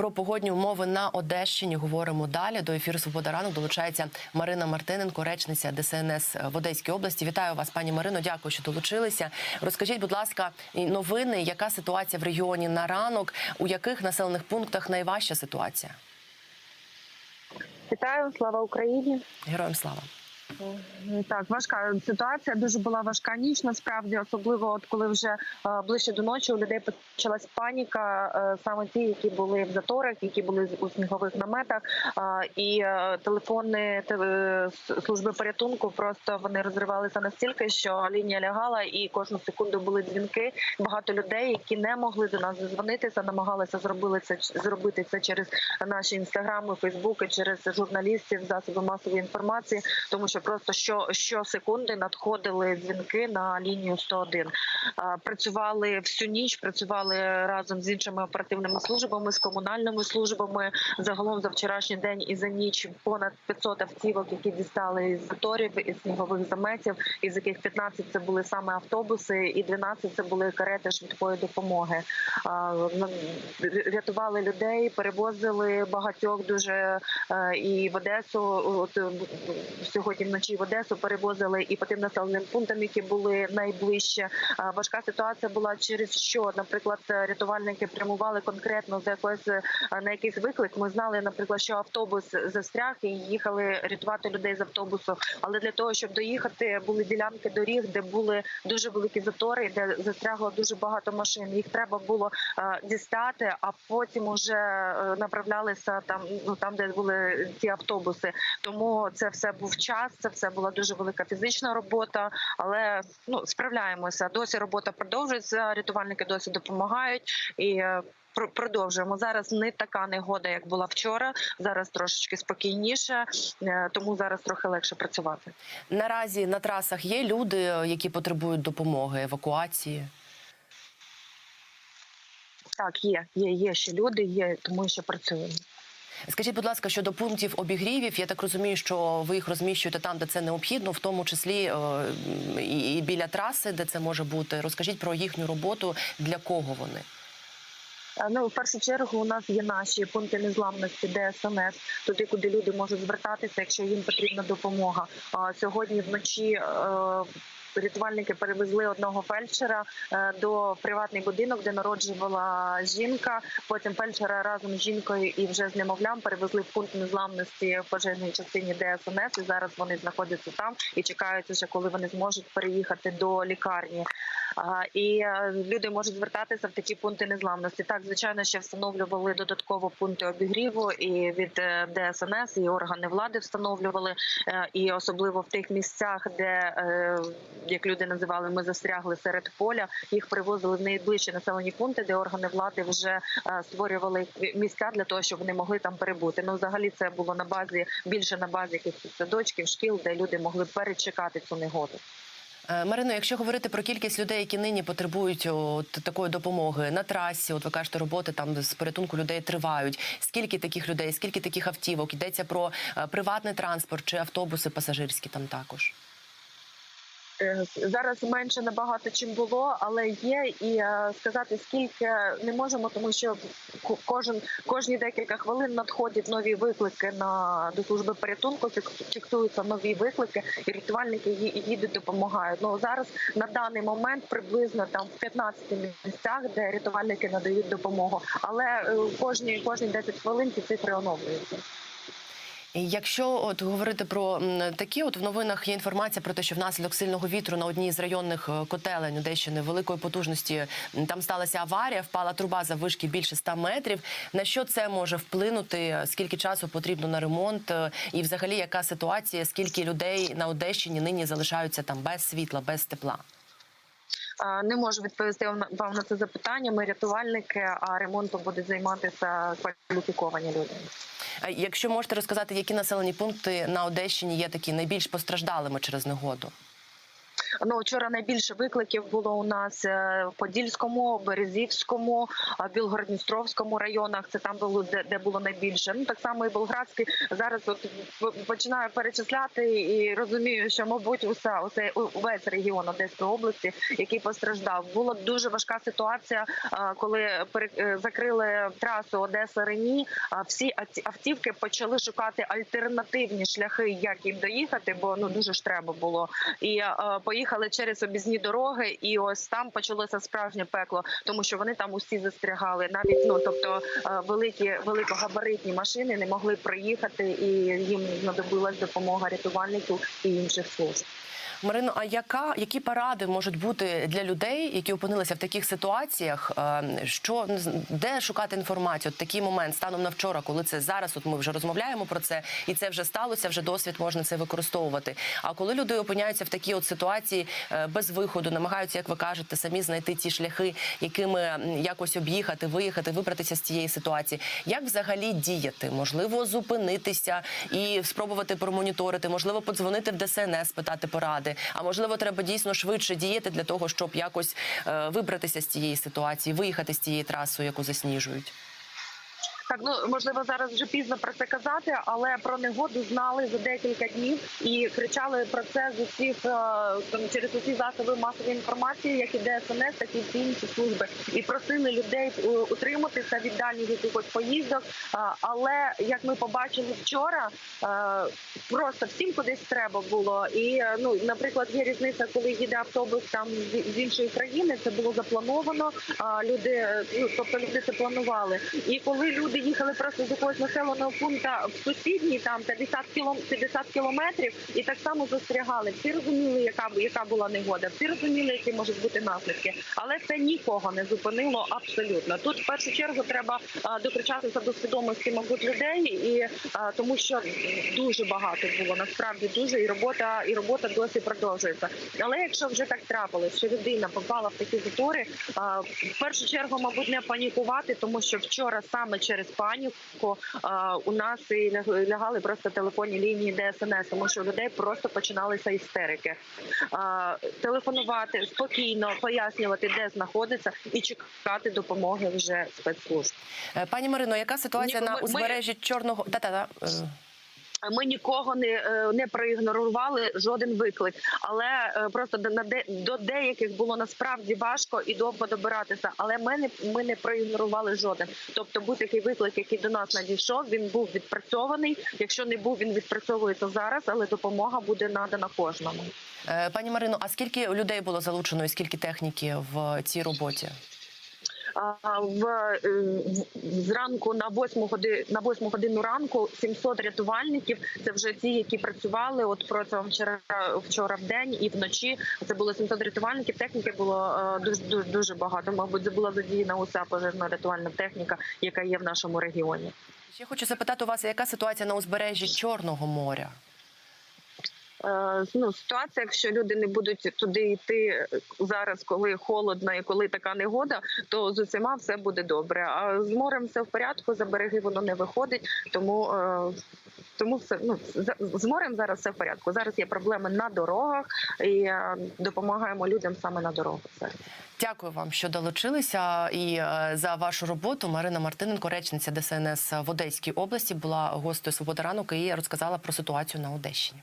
Про погодні умови на Одещині говоримо далі. До ефіру Свобода ранок долучається Марина Мартиненко, речниця ДСНС в Одеській області. Вітаю вас, пані Марино. Дякую, що долучилися. Розкажіть, будь ласка, новини, яка ситуація в регіоні на ранок, у яких населених пунктах найважча ситуація? Вітаю, слава Україні. Героям слава. Так, важка ситуація. Дуже була важка ніч. Насправді, особливо, от коли вже е, ближче до ночі у людей почалась паніка. е, саме ті, які були в заторах, які були у снігових наметах, е, і телефони те- служби порятунку просто вони розривалися настільки, що лінія лягала, і кожну секунду були дзвінки. Багато людей, які не могли до нас дозвонитися, намагалися зробити це зробити це через наші інстаграми, фейсбуки, через журналістів, засоби масової інформації, тому що просто що щосекунди надходили дзвінки на лінію 101. А, Працювали всю ніч, працювали разом з іншими оперативними службами, з комунальними службами. Загалом за вчорашній день і за ніч понад 500 автівок, які дістали із заторів із снігових заметів, із яких 15 це були саме автобуси, і 12 це були карети швидкої допомоги. Рятували людей, перевозили багатьох дуже е, і в Одесу. От е, сьогодні вночі в Одесу перевозили і по тим населеним пунктам, які були найближче. Важка ситуація була через що, наприклад, рятувальники прямували конкретно за якось е, на якийсь виклик. Ми знали, наприклад, що автобус застряг і їхали рятувати людей з автобусу. Але для того, щоб доїхати, були ділянки доріг, де були дуже великі затори, де застрягло дуже багато машин. Їх треба було е, дістати, а потім уже е, направлялися там, ну там, де були ті автобуси. Тому це все був час, це все була дуже велика фізична робота, але ну справляємося. Досі робота продовжується. Рятувальники досі допомагають і. е, Продовжуємо зараз. Не така негода, як була вчора. Зараз трошечки спокійніше, е, тому зараз трохи легше працювати. Наразі на трасах є люди, які потребують допомоги, евакуації. Так, є, є, є ще люди, є, тому що працюємо. Скажіть, будь ласка, щодо пунктів обігрівів, я так розумію, що ви їх розміщуєте там, де це необхідно, в тому числі е, і біля траси, де це може бути. Розкажіть про їхню роботу, для кого вони. Е, Ну, в першу чергу, у нас є наші пункти незламності, ДСНС, туди, куди люди можуть звертатися, якщо їм потрібна допомога. Сьогодні вночі. Е, Рятувальники перевезли одного фельдшера е, до приватний будинок, де народжувала жінка. Потім фельдшера разом з жінкою і вже з немовлям перевезли в пункт незламності в пожежній частині ДСНС. І зараз вони знаходяться там і чекають, вже коли вони зможуть переїхати до лікарні. І е, люди можуть звертатися в такі пункти незламності. Так, звичайно, ще встановлювали додатково пункти обігріву і від е, ДСНС, і органи влади встановлювали. Е, І особливо в тих місцях, де е, як люди називали, ми застрягли серед поля. Їх привозили в найближчі населені пункти, де органи влади вже е, створювали місця для того, щоб вони могли там перебути. Ну, взагалі, це було на базі більше на базі якихось садочків, шкіл, де люди могли перечекати цю негоду. Е, Марино, якщо говорити про кількість людей, які нині потребують от, такої допомоги на трасі, от ви кажете, роботи там з порятунку людей тривають. Скільки таких людей, скільки таких автівок? Йдеться про е, приватний транспорт чи автобуси пасажирські там також? Е, Зараз менше набагато чим було, але є і е, сказати скільки не можемо, тому що кожен кожні декілька хвилин надходять нові виклики на до служби порятунку. фік- Фіксуються нові виклики, і рятувальники їдуть допомагають. Ну зараз на даний момент приблизно там в 15 місцях, де рятувальники надають допомогу. Але е, кожні кожні 10 хвилин ці цифри оновлюються. Якщо от говорити про такі, от в новинах є інформація про те, що внаслідок сильного вітру на одній з районних е, котелень Одещини великої потужності там сталася аварія, впала труба за вишки більше 100 метрів. На що це може вплинути? Скільки часу потрібно на ремонт? Е, І взагалі яка ситуація? Скільки людей на Одещині нині залишаються там без світла, без тепла? Не можу відповісти вам на це запитання. Ми рятувальники, а ремонтом будуть займатися кваліфіковані люди. Якщо можете розказати, які населені пункти на Одещині є такі найбільш постраждалими через негоду? Ну вчора найбільше викликів було у нас е, в Подільському, Березівському, а, Білгородністровському районах. Це там було де, де було найбільше. Ну так само і Болградський. Зараз от починаю перечисляти і розумію, що мабуть усе усе увесь регіон Одеської області, який постраждав. Була дуже важка ситуація, коли е, закрили трасу Одеса Рені. Всі авті- автівки почали шукати альтернативні шляхи, як їм доїхати, бо ну дуже ж треба було. І е, поїхали через обізні дороги, і ось там почалося справжнє пекло, тому що вони там усі застрягали. Навіть ну тобто е, великі великогабаритні машини не могли проїхати, і їм знадобилась допомога рятувальників і інших служб. Марино, а яка які поради можуть бути для людей, які опинилися в таких ситуаціях? е, Що де шукати інформацію? От такий момент станом на вчора, коли це зараз, от ми вже розмовляємо про це, і це вже сталося. Вже досвід можна це використовувати. А коли люди опиняються в такій от ситуації е, без виходу, намагаються, як ви кажете, самі знайти ті шляхи, якими якось об'їхати, виїхати, вибратися з цієї ситуації. Як взагалі діяти? Можливо, зупинитися і спробувати промоніторити, можливо, подзвонити в ДСНС, питати поради. А можливо, треба дійсно швидше діяти для того, щоб якось е, вибратися з цієї ситуації, виїхати з цієї траси, яку засніжують. Так, ну можливо, зараз вже пізно про це казати, але про негоду знали за декілька днів і кричали про це з усіх е, там через усі засоби масової інформації, як і ДСНС, так і всі інші служби, і просили людей е, утриматися від дальніх якихось поїздок. Е, Але як ми побачили вчора, просто всім кудись треба було. І ну, наприклад, є різниця, коли їде автобус там з іншої країни. Це було заплановано. Люди, ну тобто люди це планували. І коли люди їхали просто з якогось населеного пункту в сусідній, там 50 кілом 50 кілометрів, і так само застрягали. Всі розуміли, яка яка була негода. Всі розуміли, які можуть бути наслідки, але це нікого не зупинило абсолютно. Тут в першу чергу треба докричатися до свідомості, мабуть, людей, і тому що дуже багато було насправді дуже і робота, і робота досі продовжується. Але якщо вже так трапилось, що людина попала в такі затори, в першу чергу, мабуть, не панікувати, тому що вчора саме через паніку у нас і ляг- лягали просто телефонні лінії ДСНС, тому що у людей просто починалися істерики. Телефонувати спокійно, пояснювати, де знаходиться, і чекати допомоги вже спецслужб. Е, Пані Марино, яка ситуація Ні, на ми- ми- узбережжі Чорного та-та-та. е, Ми нікого не, е, не проігнорували жоден виклик, але е, просто до, де, до деяких було насправді важко і довго добиратися. Але ми не ми не проігнорували жоден. Тобто, будь-який виклик, який до нас надійшов, він був відпрацьований. Якщо не був, він відпрацьовується зараз, але допомога буде надана кожному. Е, Пані Марино, а скільки людей було залучено і скільки техніки в цій роботі? А, В е, зранку на 8 годину на 8 годину ранку 700 рятувальників. Це вже ті, які працювали от протягом вчора вчора в день і вночі. Це було 700 рятувальників. Техніки було е, дуже дуже дуже багато. Мабуть, була задіяна уся пожежно-рятувальна техніка, яка є в нашому регіоні. Ще хочу запитати у вас, яка ситуація на узбережжі Чорного моря? Е, ну, ситуація, якщо люди не будуть туди йти зараз, коли холодно і коли така негода, то з усіма все буде добре. А з морем все в порядку, за береги воно не виходить, тому. е, Тому все ну з морем зараз все в порядку. Зараз є проблеми на дорогах і е, допомагаємо людям саме на дорогах. Дякую вам, що долучилися і за вашу роботу. Марина Мартиненко, речниця ДСНС в Одеській області, була гостею «Свобода ранок» і розказала про ситуацію на Одещині.